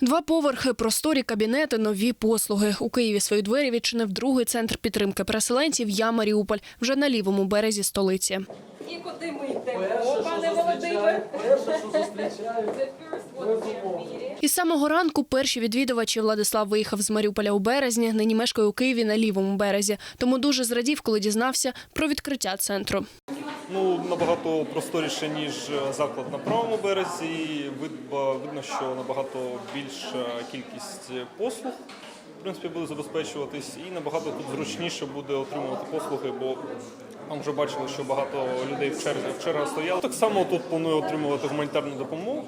Два поверхи, просторі кабінети, нові послуги. У Києві свої двері відчинив другий центр підтримки переселенців «Я Маріуполь» вже на лівому березі столиці. І куди ми йдемо, пане Володимир? Перше, що зустрічаю, Із самого ранку перші відвідувачі Владислав виїхав з Маріуполя у березні, нині мешкає у Києві на лівому березі. Тому дуже зрадів, коли дізнався про відкриття центру. Ну, набагато просторіше, ніж е, заклад на правому березі. І Видно, видно, що набагато більша кількість послуг в принципі, буде забезпечуватись, і набагато тут зручніше буде отримувати послуги, бо ми вже бачили, що багато людей в черзі в стояло. Так само тут планую отримувати гуманітарну допомогу.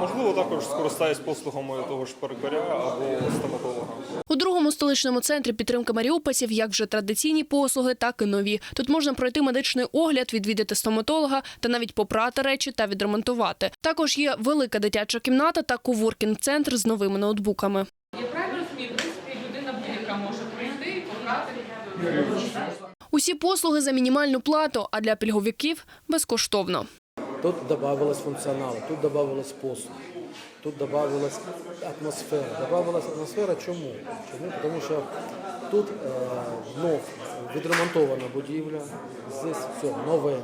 Можливо, також скористаюсь послугами того ж перукаря або стоматолога. У другому столичному центрі підтримки маріупольців як вже традиційні послуги, так і нові. Тут можна пройти медичний огляд, відвідати стоматолога та навіть попрати речі та відремонтувати. Також є велика дитяча кімната та коворкінг-центр з новими ноутбуками. Я правильно розумію, в принципі, людина будь-яка може прийти і пограти. Усі послуги за мінімальну плату, а для пільговиків безкоштовно. Тут добавилось функціоналу, тут добавилось послуг, тут добавилась атмосфера. Добавилась атмосфера чому? Чому? Тому що тут е, знов відремонтована будівля, здесь все нове.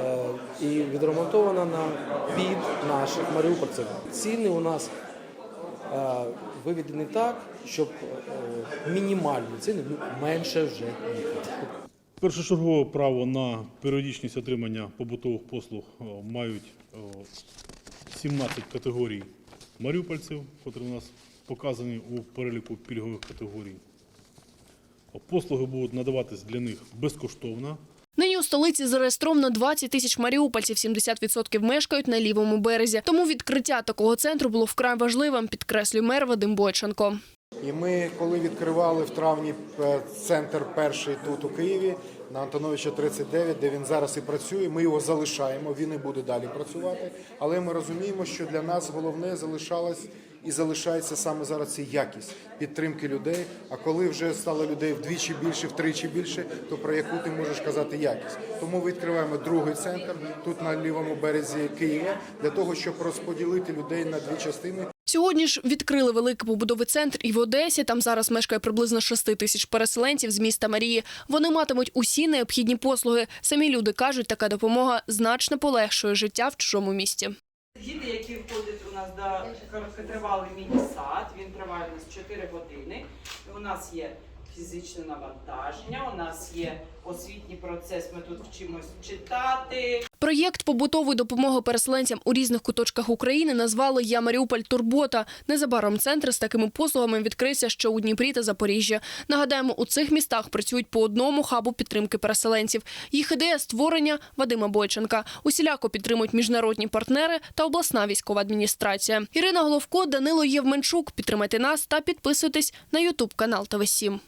Е, і відремонтована на під наших маріупольців. Ціни у нас е, виведені так, щоб е, мінімальні ціни ну, менше вже ніколи. Першочергове право на періодичність отримання побутових послуг мають 17 категорій маріупольців, які у нас показані у переліку пільгових категорій. Послуги будуть надаватись для них безкоштовно. Нині у столиці зареєстровано 20 тисяч маріупольців, 70% мешкають на лівому березі. Тому відкриття такого центру було вкрай важливим, підкреслює мер Вадим Бойченко. І ми, коли відкривали в травні е, центр перший тут у Києві на Антоновича 39, де він зараз і працює, ми його залишаємо. Він і буде далі працювати. Але ми розуміємо, що для нас головне залишалось і залишається саме зараз це якість підтримки людей. А коли вже стало людей вдвічі більше, втричі більше, то про яку ти можеш казати якість? Тому відкриваємо другий центр тут на лівому березі Києва для того, щоб розподілити людей на дві частини. Сьогодні ж відкрили великий побудовий центр і в Одесі. Там зараз мешкає приблизно 6 тисяч переселенців з міста Марії. Вони матимуть усі необхідні послуги. Самі люди кажуть, така допомога значно полегшує життя в чужому місті. Гіди, які входять у нас до короткотривалий міні-сад, він триває у нас 4 години. У нас є фізичне навантаження, у нас є освітній процес, ми тут вчимось читати. Проєкт побутової допомоги переселенцям у різних куточках України назвали Я Маріуполь Турбота. Незабаром центр з такими послугами відкрився ще у Дніпрі та Запоріжжі. Нагадаємо, у цих містах працюють по одному хабу підтримки переселенців. Їх ідея створення Вадима Бойченка. Усіляко підтримують міжнародні партнери та обласна військова адміністрація. Ірина Головко, Данило Євменчук. Підтримайте нас та підписуйтесь на Ютуб канал ТВ 7